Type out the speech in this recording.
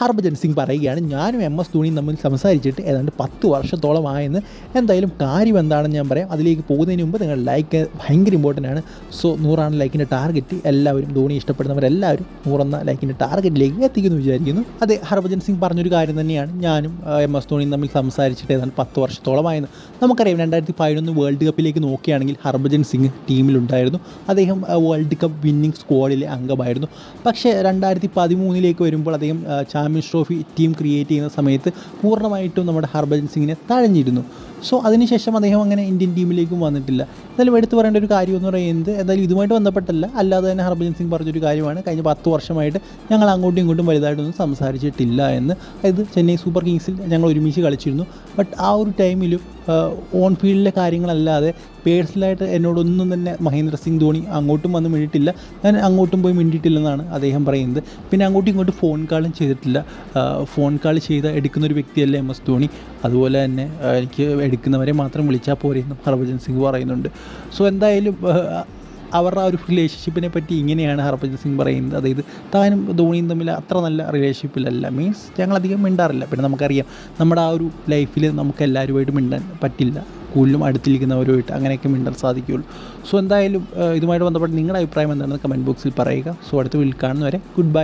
ഹർഭജൻ സിംഗ് പറയുകയാണ് ഞാനും M S ധോണിയും തമ്മിൽ സംസാരിച്ചിട്ട് ഏതാണ്ട് പത്ത് വർഷത്തോളമായെന്ന് എന്തായാലും കാര്യം എന്താണെന്ന് ഞാൻ പറയാം. അതിലേക്ക് പോകുന്നതിന് മുമ്പ് നിങ്ങൾ ലൈക്ക് ഭയങ്കര ഇമ്പോർട്ടന്റ് ആണ്. സോ നൂറാണ് ലൈക്കിന്റെ ടാർഗറ്റ് എല്ലാവരും ധോണി ഇഷ്ടപ്പെടുന്നവരെല്ലാവരും നൂറെന്ന ലൈക്കിന്റെ ടാർഗറ്റിലേക്ക് എത്തിക്കുന്നു വിചാരിക്കുന്നു. അതെ ഹർഭജൻ സിംഗ് പറഞ്ഞൊരു കാര്യം തന്നെയാണ്. ഞാനും എം എസ് ധോണിയും തമ്മിൽ സംസാരിച്ചിട്ട് ഏതാണ്ട് പത്ത് വർഷത്തോളമായെന്ന് നമുക്കറിയാം രണ്ടായിരത്തി പതിനൊന്ന് വേൾഡ് കപ്പിലേക്ക് നോക്കുകയാണെങ്കിൽ ഹർഭജൻ സിംഗ് ടീമിലുണ്ടായിരുന്നു. അദ്ദേഹം വേൾഡ് കപ്പ് വിന്നിംഗ് സ്ക്വാഡിലെ അംഗമായിരുന്നു. പക്ഷേ രണ്ടായിരത്തി പതിമൂന്നിലേക്ക് വരുമ്പോൾ അദ്ദേഹം ചാമ്പ്യൻസ് ട്രോഫി ടീം ക്രിയേറ്റ് ചെയ്യുന്ന സമയത്ത് പൂർണമായിട്ടും നമ്മുടെ ഹർഭജൻ സിംഗിനെ തഴഞ്ഞിരുന്നു. സോ അതിനുശേഷം അദ്ദേഹം അങ്ങനെ ഇന്ത്യൻ ടീമിലേക്കും വന്നിട്ടില്ല. എന്തായാലും എടുത്തു പറയേണ്ട ഒരു കാര്യം എന്ന് പറയുന്നത് എന്തായാലും ഇതുമായിട്ട് ബന്ധപ്പെട്ടല്ല അല്ലാതെ തന്നെ ഹർഭജൻ സിംഗ് പറഞ്ഞൊരു കാര്യമാണ്. കഴിഞ്ഞ പത്ത് വർഷമായിട്ട് ഞങ്ങൾ അങ്ങോട്ടും ഇങ്ങോട്ടും വലുതായിട്ടൊന്നും സംസാരിച്ചിട്ടില്ല എന്ന്. അതായത് ചെന്നൈ സൂപ്പർ കിങ്സിൽ ഞങ്ങൾ ഒരുമിച്ച് കളിച്ചിരുന്നു. ബട്ട് ആ ഒരു ടൈമിലും ഓൺ ഫീൽഡിലെ കാര്യങ്ങളല്ലാതെ പേഴ്സണലായിട്ട് എന്നോടൊന്നും തന്നെ മഹേന്ദ്ര സിംഗ് ധോണി അങ്ങോട്ടും വന്ന് മിണ്ടിയിട്ടില്ല. ഞാൻ അങ്ങോട്ടും പോയി മിണ്ടിയിട്ടില്ലെന്നാണ് അദ്ദേഹം പറയുന്നത്. പിന്നെ അങ്ങോട്ടും ഇങ്ങോട്ടും ഫോൺ കാളും ചെയ്തിട്ടില്ല. ഫോൺ കാൾ ചെയ്ത എടുക്കുന്ന ഒരു വ്യക്തിയല്ല എം എസ് ധോണി. അതുപോലെ തന്നെ എനിക്ക് എടുക്കുന്നവരെ മാത്രം വിളിച്ചാൽ പോരെയെന്നും ഹർഭജൻ സിംഗ് പറയുന്നുണ്ട്. സോ എന്തായാലും അവരുടെ ഒരു റിലേഷൻഷിപ്പിനെ പറ്റി ഇങ്ങനെയാണ് ഹർഭജൻ സിംഗ് പറയുന്നത്. അതായത് താനും ധോണിയും തമ്മിൽ അത്ര നല്ല റിലേഷൻഷിപ്പിലല്ല മീൻസ് ഞങ്ങളധികം മിണ്ടാറില്ല. പിന്നെ നമുക്കറിയാം നമ്മുടെ ആ ഒരു ലൈഫിൽ നമുക്ക് എല്ലാവരുമായിട്ട് മിണ്ടാൻ പറ്റില്ല. കൂടുതലും അടുത്തിരിക്കുന്നവരുമായിട്ട് അങ്ങനെയൊക്കെ മിണ്ടാൻ സാധിക്കുകയുള്ളൂ. സോ എന്തായാലും ഇതുമായിട്ട് ബന്ധപ്പെട്ട് നിങ്ങളുടെ അഭിപ്രായം എന്താണെന്ന് കമന്റ് ബോക്സിൽ പറയുക. സോ അടുത്ത വീട്ടിൽ കാണുന്നവരെ ഗുഡ് ബൈ